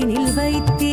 கருத்தினில் வைத்தே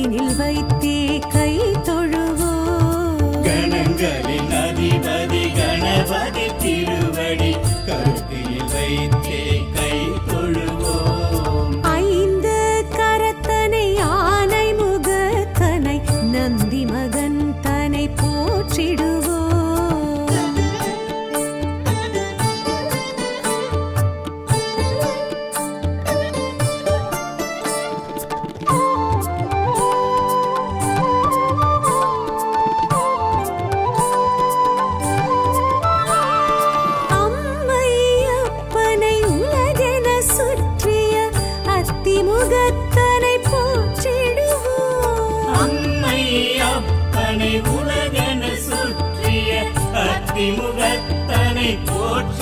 கருத்தினில் வைத்தே கை அத்திமுகத்தனை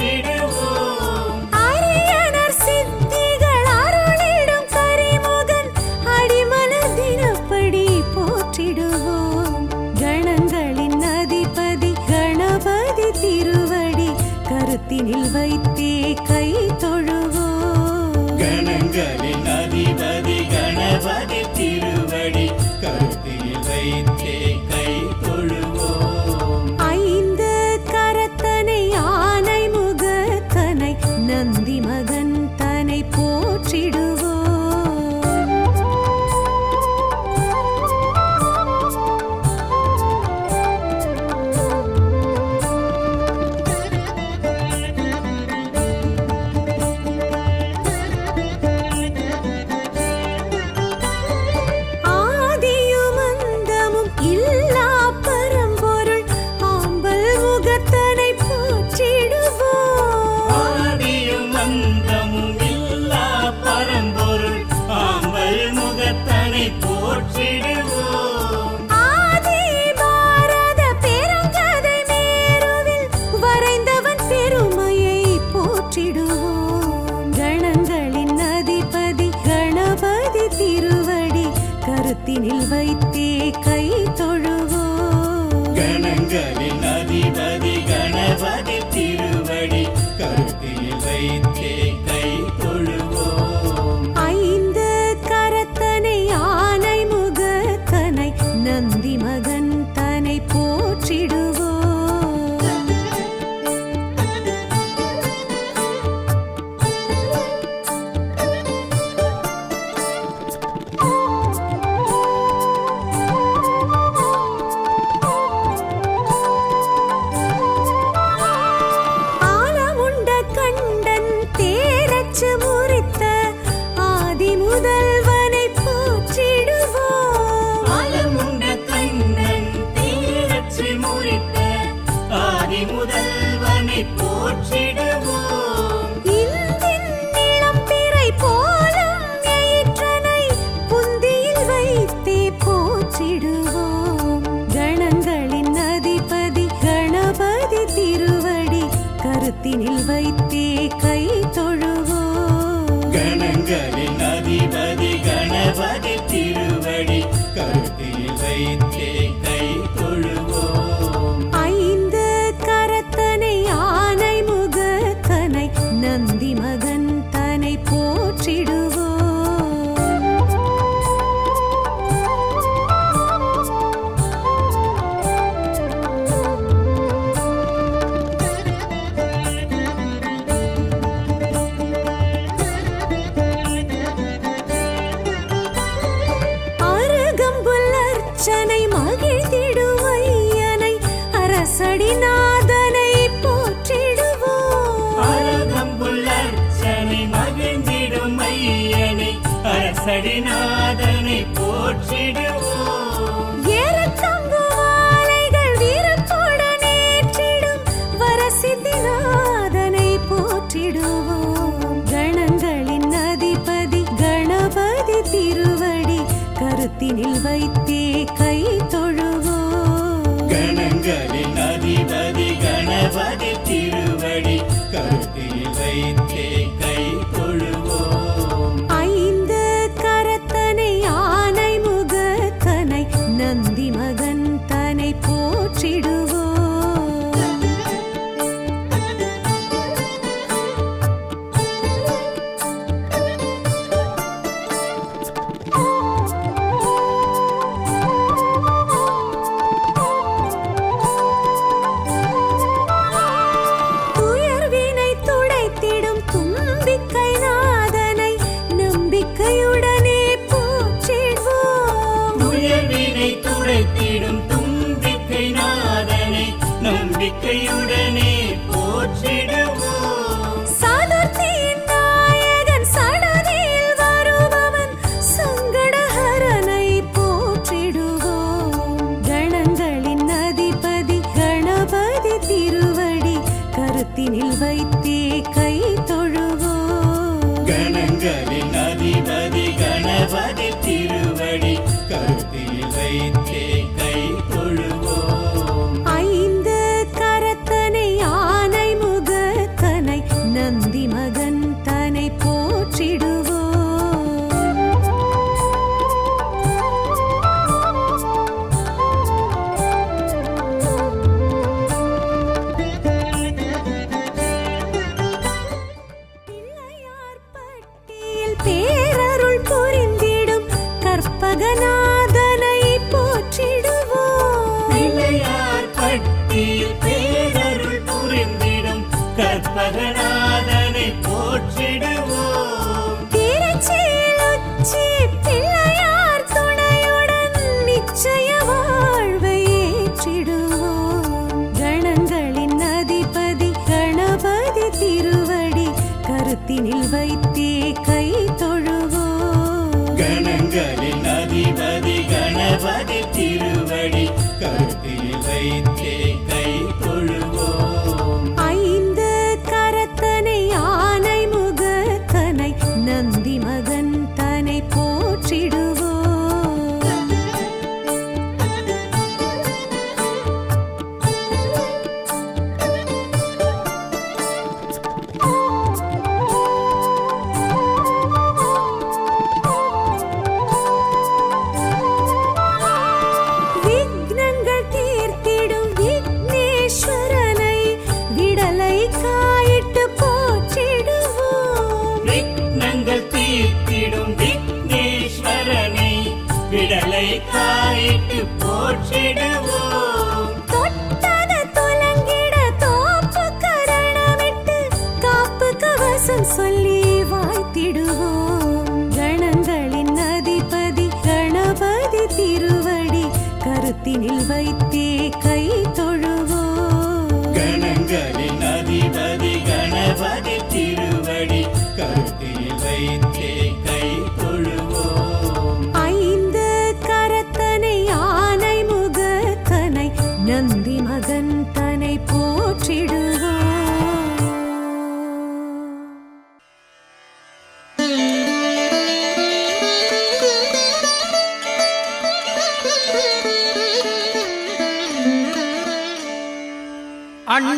கணங்களின் அதிபதி முதல்வனை போற்றிடுவோம். China.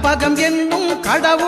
கற்பகம் என்னும் கடவுள்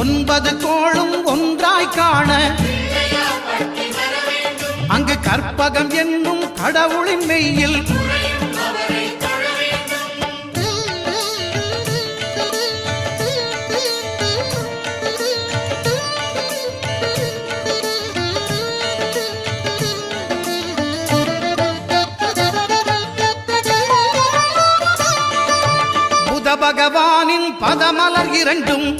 ஒன்பது கோளும் ஒன்றாய் காண அங்கு கற்பகம் என்னும் கடவுளின் மெய்யில் இரண்டும்.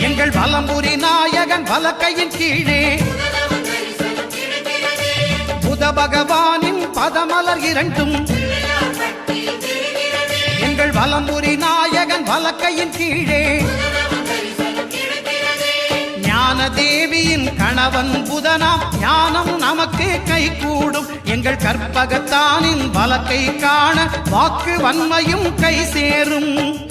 எங்கள் பலம்புரி நாயகன் வலக்கையின் கீழே. புத பகவானின் பதமலர் இரண்டும். எங்கள் வலம்புரி நாயகன் வலக்கையின் கீழே. ஞான தேவியின் கணவன் புதனாம் ஞானம் நமக்கு கை கூடும் எங்கள் கற்பகத்தானின் வழக்கை காண வாக்கு வன்மையும் கை சேரும்.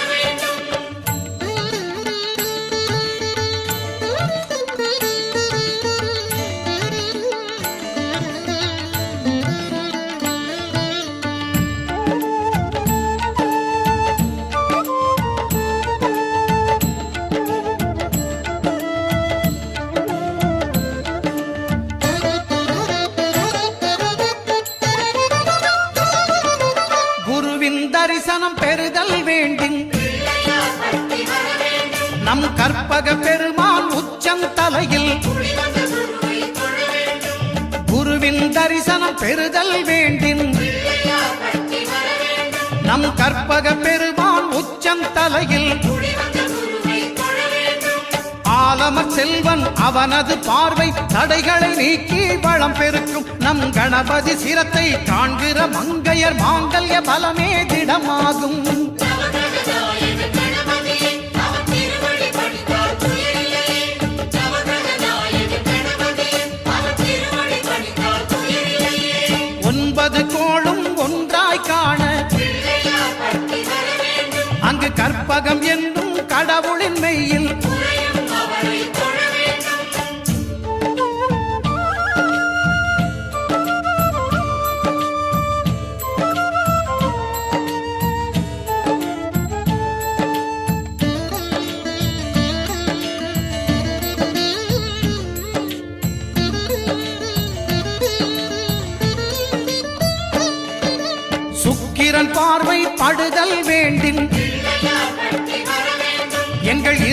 கற்பக கற்பக உச்சம் உச்சந்தலையில் குருவின் தரிசனம் பெறுதல் வேண்டின் நம் கற்பக பெருமான் உச்சந்தலையில் ஆலம செல்வன் அவனது பார்வை தடைகளை நீக்கி வளம் பெருக்கும். நம் கணபதி சிரத்தை காண்கிற மங்கையர் மாங்கல்ய பலமே திடமாகும். உலகம் என்னும் கடவுளின் மெய்யில். சுக்கிரன் பார்வை படுதல் வேண்டி